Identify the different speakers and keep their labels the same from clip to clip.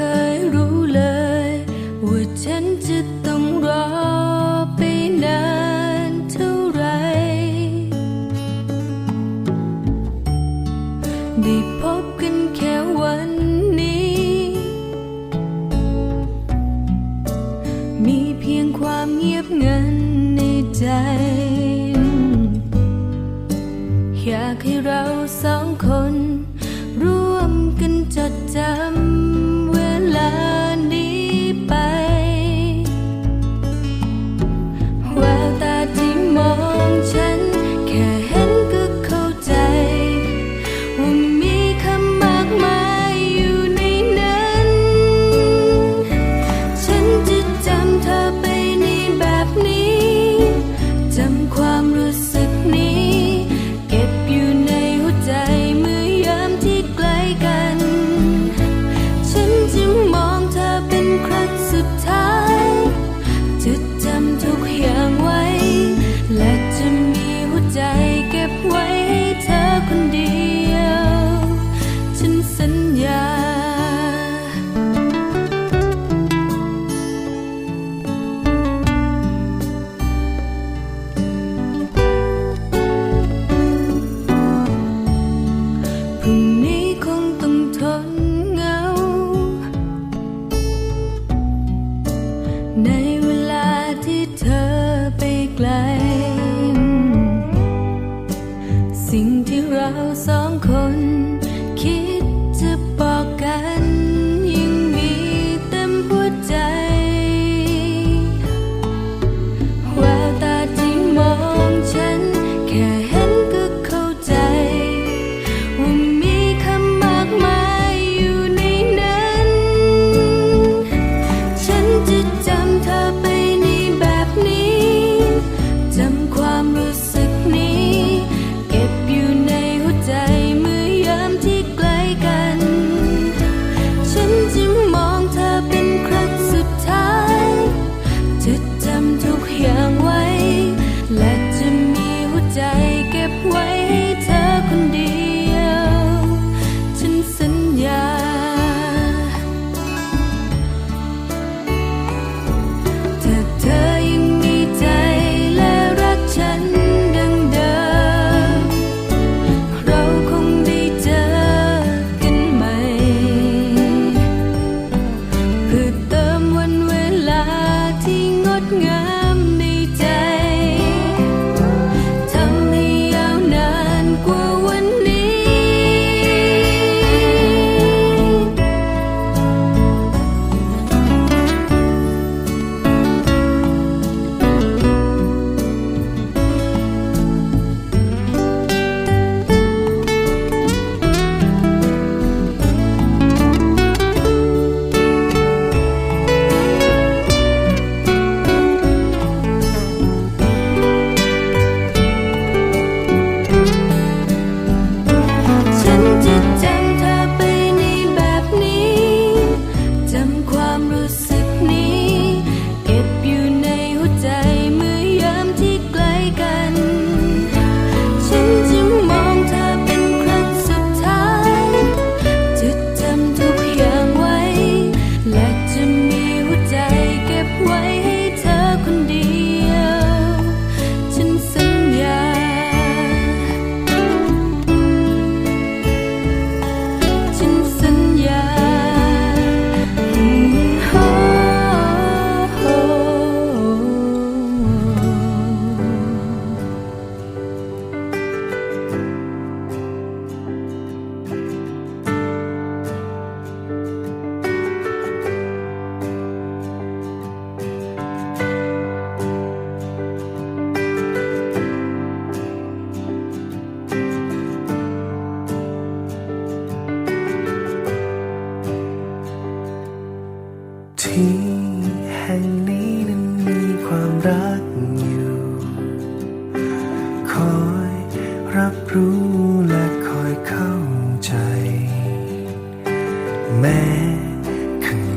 Speaker 1: เคยรู้เลย ว่าฉันจะต้องรอไปนานเท่าไร ได้พบกันแค่วันนี้ มีเพียงความเงียบเงันในใจ อยากให้เราสองคน ร่วมกันจด
Speaker 2: จำ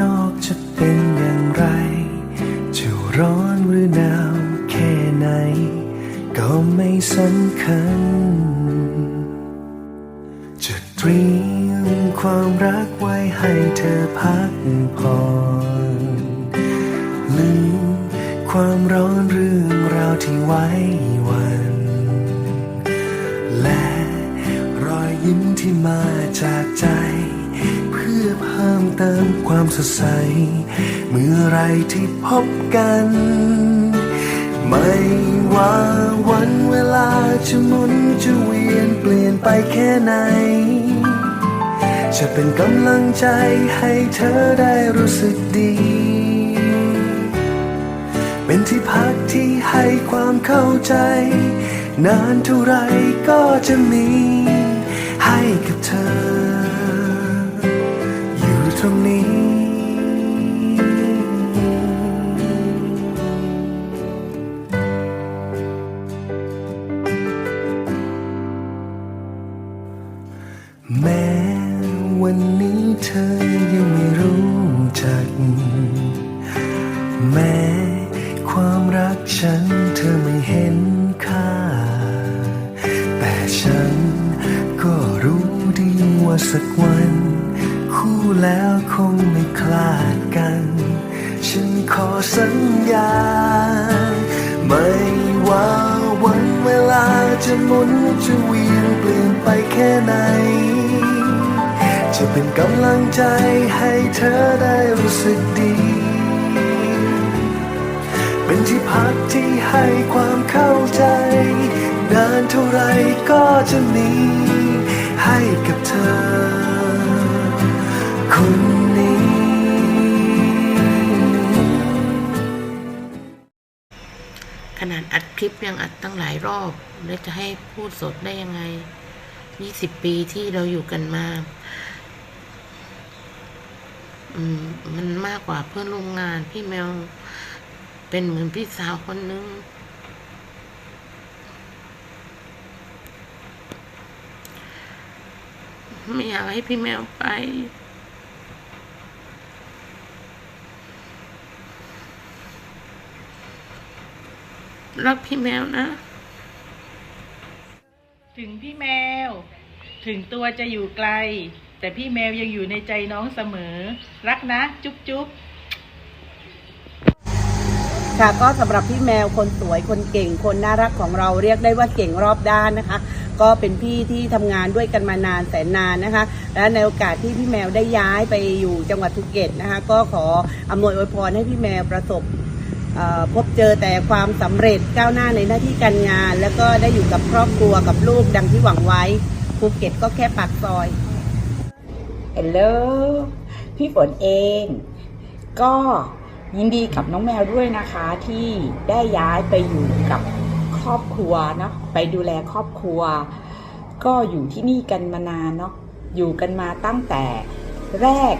Speaker 2: นอกจะเป็นอย่างไร จะร้อนหรือหนาวแค่ไหน ก็ไม่สำคัญ จะเตรียมความรักไว้ให้เธอพักผ่อนลืมความร้อนเรื่องราวที่ไว้วัน และรอยยิ้มที่มาจากใจ เติมความสดใส เมื่อไรที่พบกัน ไม่
Speaker 3: ว่าวันเวลาจะหมุนจะเวียนเปลี่ยนไปแค่ไหน จะเป็นกำลังใจให้เธอได้รู้สึกดี เป็นที่พักที่ให้ความเข้าใจ นานเท่าไรก็จะมีให้กับเธอ ตรงนี้ แม้วันนี้เธอยังไม่รู้จัก แม้ความรักฉันเธอไม่เห็นค่า แต่ฉันก็รู้ดีว่าสักวัน แล้วคงไม่คลาดกัน ฉันขอสัญญา ไม่ว่าวันเวลาจะหมุนจะเวียนเปลี่ยนไปแค่ไหน จะเป็นกำลังใจให้เธอได้รู้สึกดี เป็นที่พักที่ให้ความเข้าใจนานเท่าไรก็จะมีให้กับเธอ
Speaker 4: ขนาดอัดคลิปยังอัดตั้งหลายรอบ แล้วจะให้พูดสดได้ยังไงยี่สิบปีที่เราอยู่กันมา อืม มันมากกว่าเพื่อนร่วมงานพี่แมว เป็นเหมือนพี่สาวคนนึงไม่อยากให้พี่แมวไป รักพี่แมวนะ
Speaker 5: ถึงพี่แมว ถึงตัวจะอยู่ไกล แต่พี่แมวยังอยู่ในใจน้องเสมอ รักนะ จุ๊บจุ๊บ
Speaker 6: ค่ะก็สำหรับพี่แมวคนสวยคนเก่งคนน่ารักของเราเรียกได้ว่าเก่งรอบด้านนะคะ ก็เป็นพี่ที่ทำงานด้วยกันมานานแสนนานนะคะ และในโอกาสที่พี่แมวได้ย้ายไปอยู่จังหวัดภูเก็ตนะคะ ก็ขออำนวยอวยพรให้พี่แมวประสบเอ่อ พบเจอแต่ความสำเร็จก้าวหน้าในหน้าที่การงาน แล้วก็ได้อยู่กับครอบครัวกับลูกดังที่หวังไว้ภูเก็ตก็แค่ปากซอย
Speaker 7: เฮลโลพี่ฝนเอง ก็ยินดีกับน้องแมวด้วยนะคะที่ได้ย้ายไปอยู่กับครอบครัวเนาะไปดูแลครอบครัว ก็อยู่ที่นี่กันมานานเนาะอยู่กันมาตั้งแต่แรก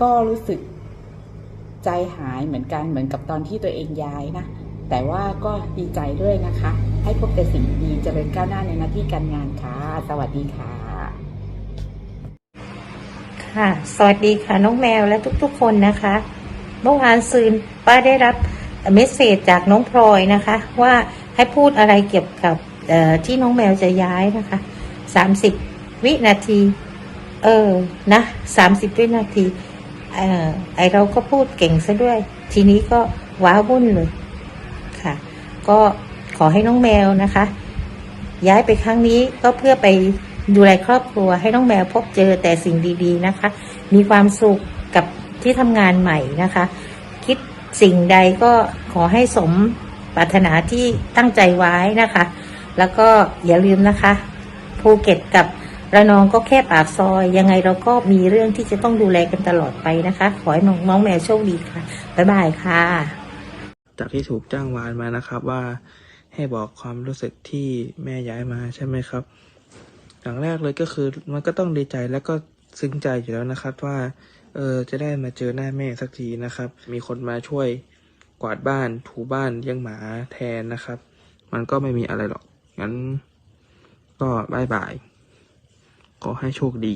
Speaker 7: ก็รู้สึก ใจหายเหมือนกันเหมือนกับตอนที่ตัวเองย้ายนะ แต่ว่าก็ดีใจด้วยนะคะ ให้พบแต่สิ่งดีๆเจริญก้าวหน้าในหน้าที่การงานค่ะ สวัสดีค่ะ
Speaker 8: ค่ะ สวัสดีค่ะน้องแมวและทุกๆ คนนะคะเมื่อวานซืนป้าได้รับเมสเซจจากน้องพลอยนะคะ ว่าให้พูดอะไรเกี่ยวกับที่น้องแมวจะย้ายนะคะสามสิบวินาที เออ นะสามสิบวินาที เออไอเราก็พูดเก่งซะด้วย ทีนี้ก็ว้าวุ่นเลยค่ะ ก็ขอให้น้องแมวนะคะ ย้ายไปครั้งนี้ก็เพื่อไปดูแลครอบครัว ให้น้องแมวพบเจอแต่สิ่งดี ๆนะคะ มีความสุขกับที่ทำงานใหม่นะคะ คิดสิ่งใดก็ขอให้สมปรารถนาที่ตั้งใจไว้นะคะ แล้วก็อย่าลืมนะคะ ภูเก็ตกับ ระนองก็แค่ปากซอย ยังไงเราก็มีเรื่องที่จะต้องดูแลกันตลอดไปนะคะ ขอให้น้องน้องแมวโชคดีค่ะ บ๊ายบายค่ะ
Speaker 9: จากที่ถูกจ้างวานมานะครับว่าให้บอกความรู้สึกที่แม่ย้ายมาใช่ไหมครับ อย่างแรกเลยก็คือมันก็ต้องดีใจแล้วก็ซึ้งใจอยู่แล้วนะครับว่า เออจะได้มาเจอหน้าแม่สักทีนะครับ มีคนมาช่วยกวาดบ้านถูบ้านเลี้ยงหมาแทนนะครับ มันก็ไม่มีอะไรหรอกงั้น ก็บายบาย ขอให้โชคดี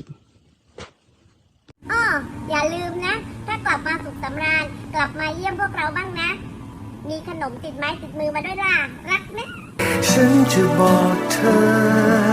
Speaker 10: อ้ออย่าลืมนะ ถ้ากลับมาสุขสำราญกลับมาเยี่ยมพวกเราบ้างนะ มีขนมติดไม้ติดมือมาด้วยล่ะ รักนะ
Speaker 3: ฉันจะบอกเธอ